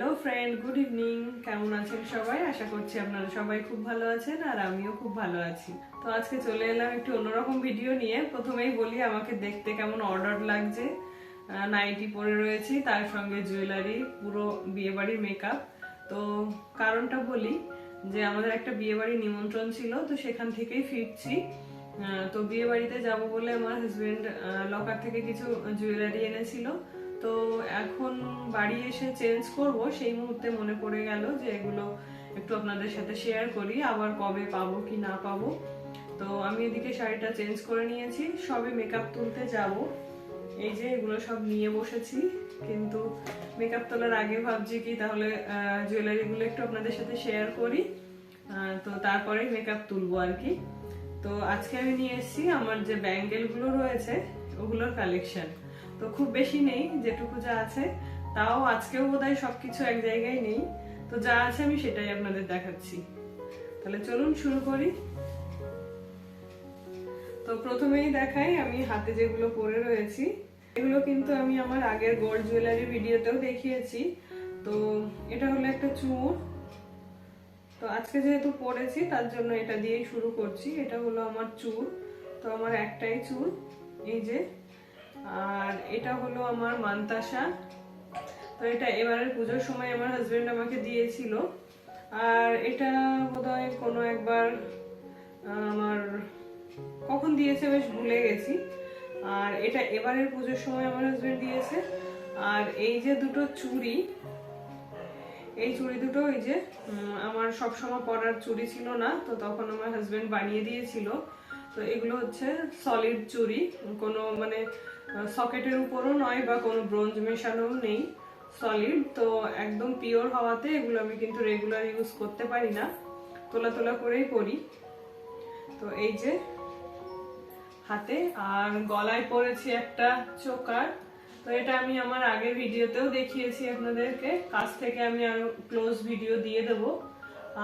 Hello friend, good evening. কেমন আছেন সবাই? আশা করছি আপনারা সবাই খুব ভালো আছেন আর আমিও খুব ভালো আছি। তো আজকে চলে এলাম একটু অন্যরকম ভিডিও নিয়ে। প্রথমেই বলি, আমাকে দেখতে কেমন অর্ডার লাগছে। নাইটি পরে রয়েছি, তার সঙ্গে জুয়েলারি, পুরো বিয়েবাড়ির মেকআপ তো কারণটা বলি যে, আমাদের একটা বিয়েবাড়ির নিমন্ত্রণ ছিল, তো সেখান থেকেই ফিরছি। তো বিয়ে বাড়িতে যাব বলে আমার হাজবেন্ড লকার থেকে কিছু জুয়েলারি এনেছিল। তো এখন বাড়ি এসে চেঞ্জ করব, সেই মুহূর্তে মনে পড়ে গেল যে এগুলো একটু আপনাদের সাথে শেয়ার করি, আবার কবে পাবো কি না পাবো। তো আমি এদিকে শাড়িটা চেঞ্জ করে নিয়েছি, সবে মেকআপ তুলতে যাব। এই যে এগুলো সব নিয়ে বসেছি, কিন্তু মেকআপ তোলার আগে ভাবছি কি, তাহলে জুয়েলারিগুলো একটু আপনাদের সাথে শেয়ার করি। তো তারপরে মেকআপ তুলবো আর কি। তো আজকে আমি নিয়ে এসেছি আমার যে ব্যাঙ্গেলগুলো রয়েছে, ওগুলোর কালেকশন তো খুব বেশি নেই, যেটুকু যা আছে। তাও আজকেও বোধহয় সবকিছু এক জায়গায় নেই। তো যা আছে আমি সেটাই আপনাদের দেখাচ্ছি। তাহলে চলুন শুরু করি। তো প্রথমেই দেখাই, আমি হাতে যেগুলো পরে রয়েছি, এগুলো কিন্তু আমি আমার আগের গোল্ড জুয়েলারি ভিডিওতেও দেখিয়েছি। তো এটা হলো একটা চুড় তো আজকে যেহেতু পরেছি, তার জন্য এটা দিয়েই শুরু করছি। এটা হলো আমার চুল তো আমার একটাই চুল এই যে। আর এটা হলো আমার মান্তাসা। তো এটা এবারের পুজোর সময় আমার হাজবেন্ড আমাকে দিয়েছিল। আর এটা বোধহয় কোনো একবার আমার কখন দিয়েছে বেশ ভুলে গেছি। আর এটা এবারের পুজোর সময় আমার হাজবেন্ড দিয়েছে। আর এই যে দুটো চুড়ি, এই চুড়ি দুটো ওই যে আমার সব সময় পরার চুড়ি ছিল না, তো তখন আমার হাজবেন্ড বানিয়ে দিয়েছিল। তো এগুলো হচ্ছে সলিড চুড়ি, কোনো মানে সকেটের উপরও নয় বা কোনো ব্রোঞ্জ মেশানোও নেই সলিড তো একদম পিওর হওয়াতে এগুলো আমি কিন্তু রেগুলার ইউজ করতে পারি না। তোলা তোলা করেই করি। তো এই যে হাতে, আর গলায় পরেছি একটা চোকার। তো এটা আমি আমার আগের ভিডিওতেও দেখিয়েছি আপনাদেরকে। কাছ থেকে আমি আরও ক্লোজ ভিডিও দিয়ে দেব।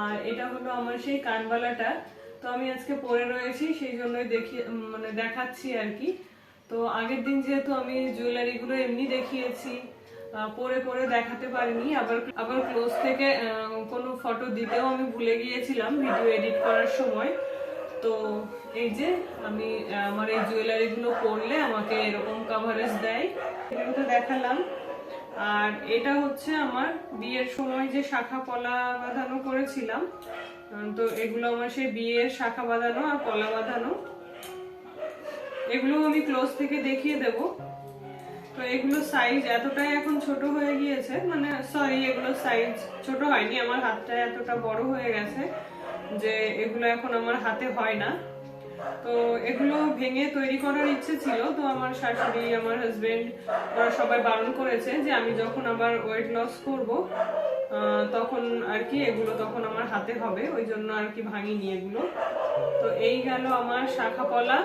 আর এটা হলো আমার সেই কানবালাটা। তো আমি আজকে পরে রয়েছি, সেই জন্যই দেখি মানে দেখাচ্ছি আর কি। তো আগের দিন যেহেতু আমি জুয়েলারিগুলো এমনি দেখিয়েছি পরে পরে দেখাতে পারিনি, আবার আবার ক্লোজ থেকে কোনো ফটো দিতেও আমি ভুলে গিয়েছিলাম ভিডিও এডিট করার সময়। তো এই যে আমি আমার এই জুয়েলারি গুলো পরলে আমাকে এরকম কাভারেজ দেয়। এগুলো দেখালাম। আর এটা হচ্ছে আমার বিয়ের সময় যে শাখা পলা বাঁধানো করেছিলাম। তো এগুলো আমার সেই বিয়ের শাখা বাঁধানো আর পলা বাঁধানো। এগুলো আমি ক্লোজ থেকে দেখিয়ে দেব। তো এগুলো সাইজ এতটাই এখন ছোট হয়ে গিয়েছে মানে সরি এগুলো সাইজ ছোট হয়নি, আমার হাতটা এতটা বড় হয়ে গেছে যে এগুলো এখন আমার হাতে হয় না। তো এগুলো ভেঙে তৈরি করার ইচ্ছে ছিল, তো আমার শাশুড়ি, আমার হাজবেন্ড ওরা সবাই বারণ করেছে যে আমি যখন আবার ওয়েট লস করব তখন আর কি এগুলো তখন আমার হাতে হবে, ওই জন্য আর কি ভাঙিনি এগুলো। তো এই গেল আমার শাখা পলা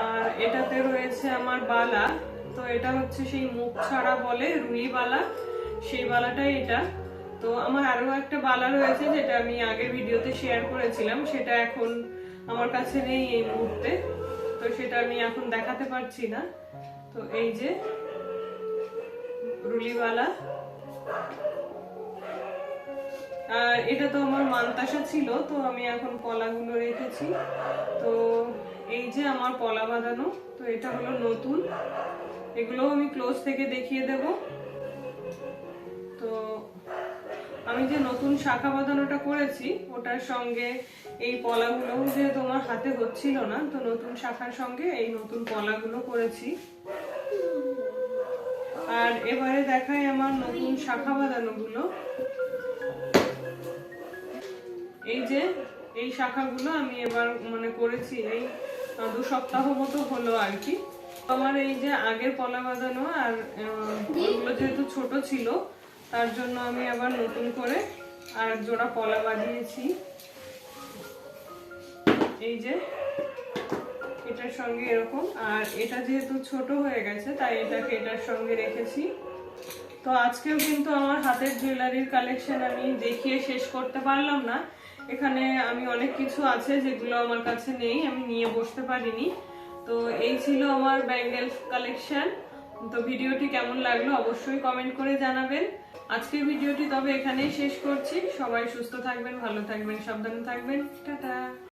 আর এটাতে রয়েছে আমার বালা। তো এটা হচ্ছে সেই মুখ ছাড়া বলে রুই বালা। সেই বালাটাই এটা। তো আমার আরও একটা বালা রয়েছে যেটা আমি আগের ভিডিওতে শেয়ার করেছিলাম। সেটা এখন আমার কাছে নেই এই মুহূর্তে। তো সেটা আমি এখন দেখাতে পারছি না। তো এই যে রুলিবালা আর এটা তো আমার মানতাসা ছিল, তো আমি এখন পলাগুলো রেখেছি। তো এই যে আমার পলা বাঁধানো, তো এটা হলো নতুন। এগুলো আমি ক্লোজ থেকে দেখিয়ে দেব। তো আমি যে নতুন শাখা বাঁধানোটা করেছি, ওটার সঙ্গে এই পলাগুলো যে তোমার হাতে হচ্ছিল না, তো নতুন শাখার সঙ্গে এই নতুন পলাগুলো করেছি। আর এবারে দেখাই আমার নতুন শাখা বাঁধানো গুলো এই যে, এই শাখাগুলো আমি এবার মানে করেছি, এই দু সপ্তাহ মতো হলো আর কি। আমার এই যে আগের পলা বাঁধানো আর ওগুলো যেহেতু ছোট ছিল, তার জন্য আমি আবার নতুন করে আর জোড়া পলা বাঁধিয়েছি। এই যে এটার সঙ্গে এরকম। আর এটা যেহেতু ছোট হয়ে গেছে, তাই এটাকে এটার সঙ্গে রেখেছি। তো আজকেও কিন্তু আমার হাতের জুয়েলারির কালেকশন আমি দেখিয়ে শেষ করতে পারলাম না। এখানে আমি অনেক কিছু আছে যেগুলো আমার কাছে নেই, আমি নিয়ে বসতে পারিনি। তো এই ছিল আমার ব্যাঙ্গেল কালেকশন। তো ভিডিওটি কেমন লাগল অবশ্যই কমেন্ট করে জানাবেন। আজকের ভিডিওটি তবে এখানেই শেষ করছি। সবাই সুস্থ থাকবেন, ভালো থাকবেন, সাবধানে থাকবেন। টাটা।